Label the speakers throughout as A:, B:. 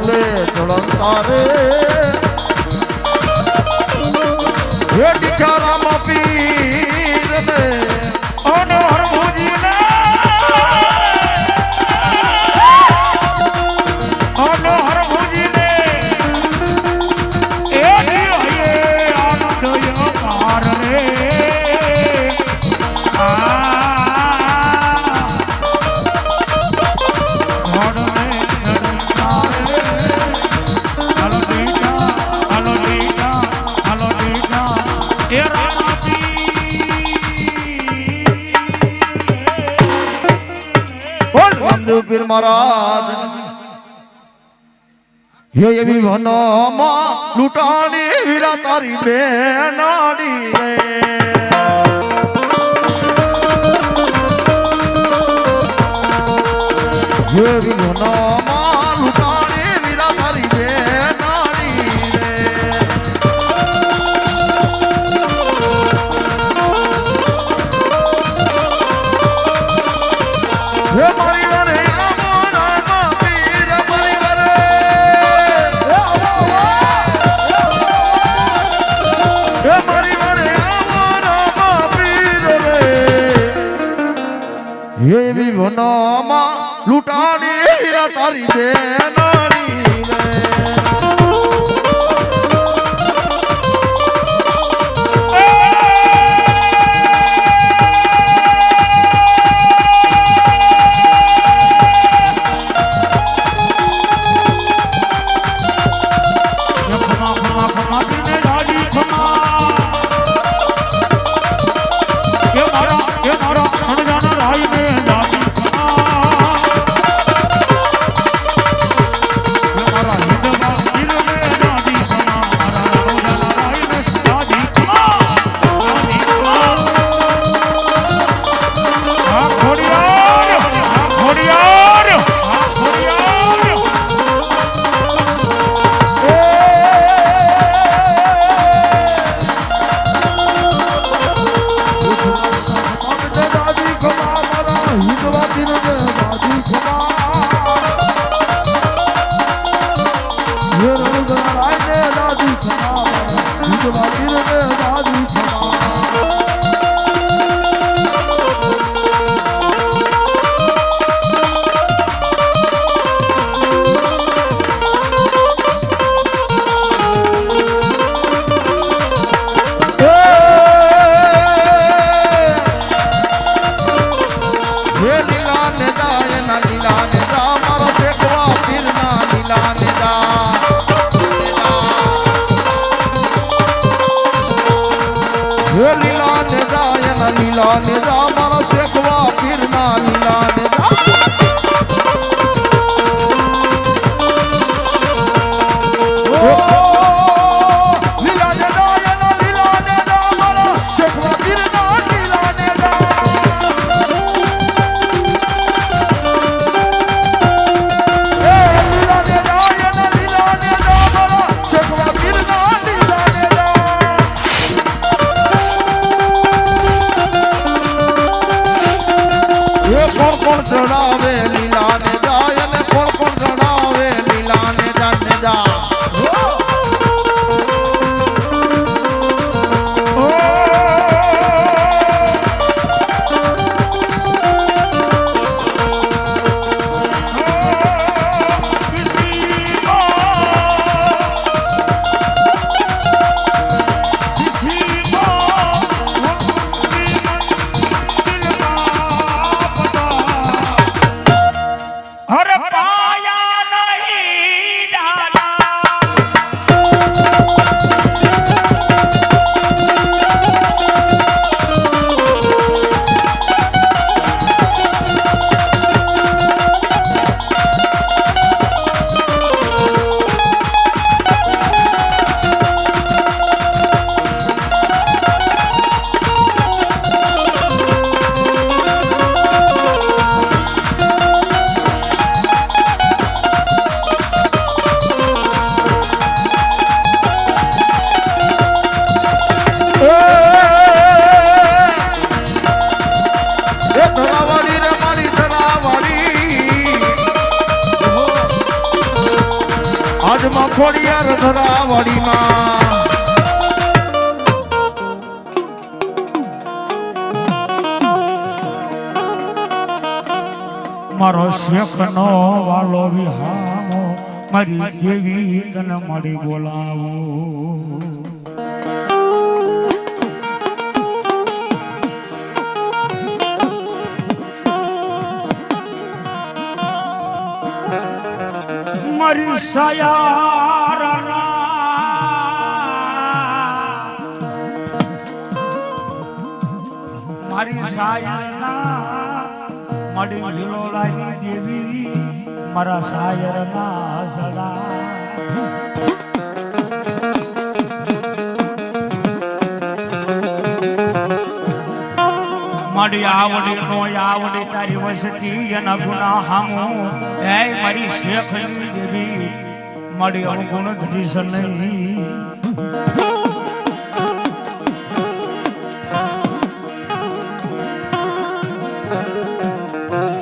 A: ઢોલે ઢોળતા રે
B: હે દીકરા મા પીર મહારાજ. હે એવી વનોમાં લૂંટાણી વીરા તારી બેનાડી રે. હે એવી એવી મનોમાં લૂંટાડી તારી બેનાણી રે
A: આજમાં ખોડિયાર
B: ધરાવાળી મારો
A: શેખ નો વાલો વિહામો મારી દેવી તને મળી બોલાવું. સયારા મારી સાયરના મળી હિલોળાની દેવી મારા સાયરના સડા મારી આવડી નો આવડી તારી વસતી એના ગુના હામો. એ મારી શેખની દેવી મારી અણગુણ ધરીશ નહીં.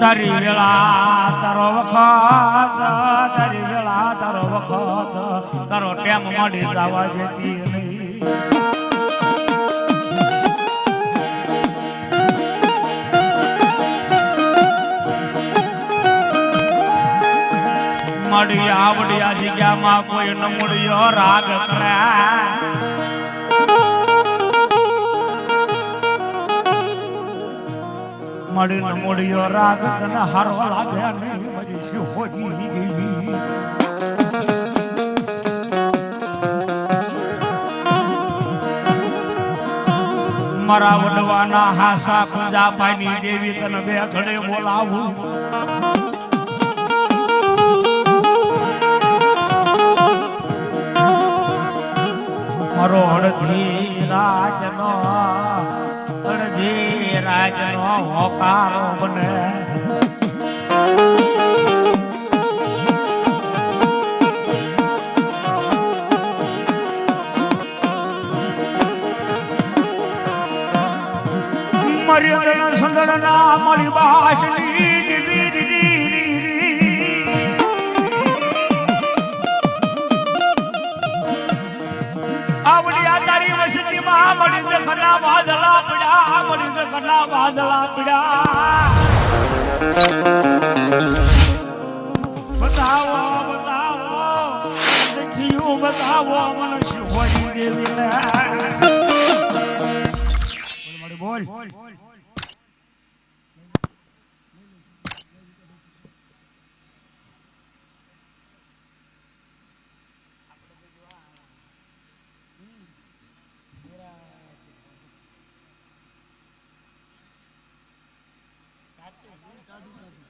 A: તારી વેળા તારો વખત, તારી વેળા તારો વખત, તારો ટેમ મળી જવા જતી આવડી આ જગ્યામાં કોઈ ન મળ્યો રાગ રાગ તને હારો લાગ્યા નહીં મજી શું મારા વડવાના હાસા પૂજા પાની દેવી તને બે ઘડે બોલાવું. મારો હળદી રાજનો હળદી રાજનો હોકારો બને. મારી અંદરના સંદળના મારી બાસની ખના વાદળા પીડા બતાવો બતાવો દેખ્યું બતાવો મનુષ્ય દેવી ને બોલ બોલ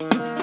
A: Thank you.